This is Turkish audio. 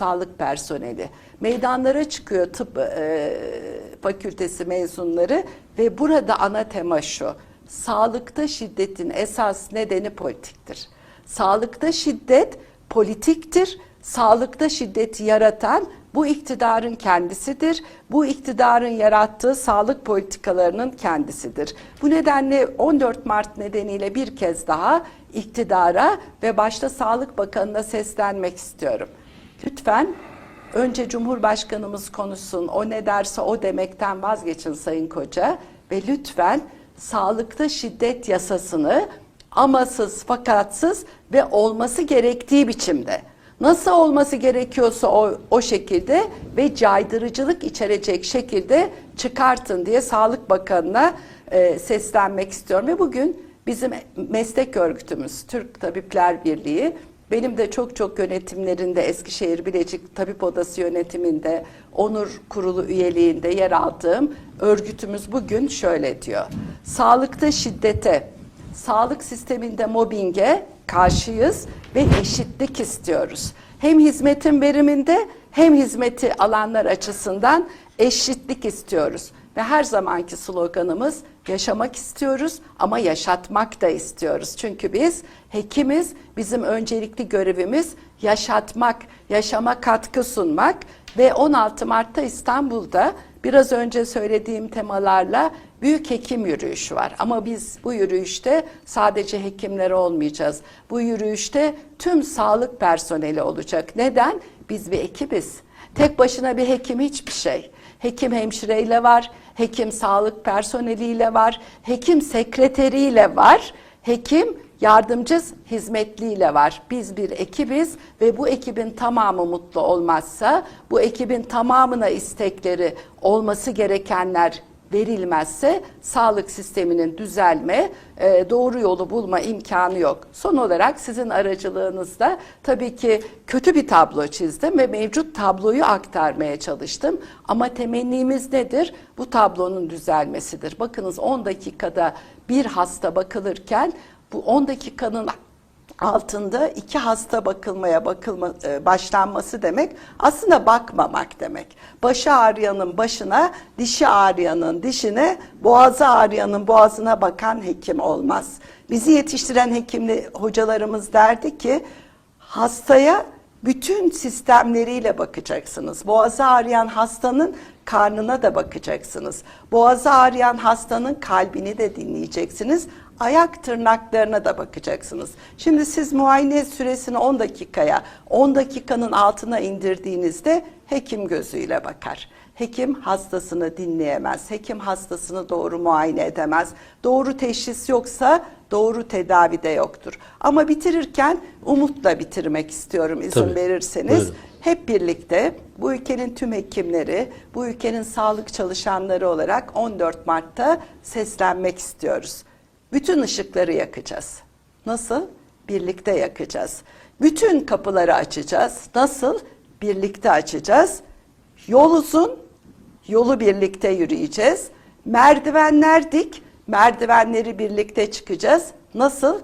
sağlık personeli. Meydanlara çıkıyor tıp e, fakültesi mezunları ve burada ana tema şu. Sağlıkta şiddetin esas nedeni politiktir. Sağlıkta şiddet politiktir. Sağlıkta şiddeti yaratan bu iktidarın kendisidir. Bu iktidarın yarattığı sağlık politikalarının kendisidir. Bu nedenle 14 Mart nedeniyle bir kez daha iktidara ve başta Sağlık Bakanı'na seslenmek istiyorum. Lütfen önce Cumhurbaşkanımız konuşsun, o ne derse o demekten vazgeçin Sayın Koca. Ve lütfen sağlıkta şiddet yasasını amasız fakatsız ve olması gerektiği biçimde. Nasıl olması gerekiyorsa o, o şekilde ve caydırıcılık içerecek şekilde çıkartın diye Sağlık Bakanı'na e, seslenmek istiyorum. Ve bugün bizim meslek örgütümüz Türk Tabipler Birliği benim de çok çok yönetimlerinde Eskişehir Bilecik Tabip Odası yönetiminde onur kurulu üyeliğinde yer aldığım örgütümüz bugün şöyle diyor. Sağlıkta şiddete, sağlık sisteminde mobbinge karşıyız ve eşitlik istiyoruz. Hem hizmetin veriminde hem hizmeti alanlar açısından eşitlik istiyoruz. Ve her zamanki sloganımız yaşamak istiyoruz ama yaşatmak da istiyoruz. Çünkü biz hekimiz, bizim öncelikli görevimiz yaşatmak, yaşama katkı sunmak ve 16 Mart'ta İstanbul'da biraz önce söylediğim temalarla büyük hekim yürüyüşü var. Ama biz bu yürüyüşte sadece hekimler olmayacağız. Bu yürüyüşte tüm sağlık personeli olacak. Neden? Biz bir ekibiz. Tek başına bir hekim hiçbir şey. Hekim hemşireyle var, hekim sağlık personeliyle var, hekim sekreteriyle var, hekim yardımcı hizmetliyle var. Biz bir ekibiz ve bu ekibin tamamı mutlu olmazsa, bu ekibin tamamına istekleri olması gerekenler verilmezse sağlık sisteminin düzelme, e, doğru yolu bulma imkanı yok. Son olarak sizin aracılığınızda tabii ki kötü bir tablo çizdim ve mevcut tabloyu aktarmaya çalıştım. Ama temennimiz nedir? Bu tablonun düzelmesidir. Bakınız 10 dakikada bir hasta bakılırken bu 10 dakikanın altında iki hasta bakılmaya bakılma, e, başlanması demek aslında bakmamak demek. Başı ağrıyanın başına, dişi ağrıyanın dişine, boğazı ağrıyanın boğazına bakan hekim olmaz. Bizi yetiştiren hekimli hocalarımız derdi ki hastaya bütün sistemleriyle bakacaksınız. Boğazı ağrıyan hastanın karnına da bakacaksınız. Boğazı ağrıyan hastanın kalbini de dinleyeceksiniz. Ayak tırnaklarına da bakacaksınız. Şimdi siz muayene süresini 10 dakikaya, 10 dakikanın altına indirdiğinizde hekim gözüyle bakar. Hekim hastasını dinleyemez. Hekim hastasını doğru muayene edemez. Doğru teşhis yoksa doğru tedavi de yoktur. Ama bitirirken umutla bitirmek istiyorum izin Tabii. verirseniz. Buyurun. Hep birlikte bu ülkenin tüm hekimleri, bu ülkenin sağlık çalışanları olarak 14 Mart'ta seslenmek istiyoruz. Bütün ışıkları yakacağız. Nasıl? Birlikte yakacağız. Bütün kapıları açacağız. Nasıl? Birlikte açacağız. Yol uzun, yolu birlikte yürüyeceğiz. Merdivenler dik, merdivenleri birlikte çıkacağız. Nasıl?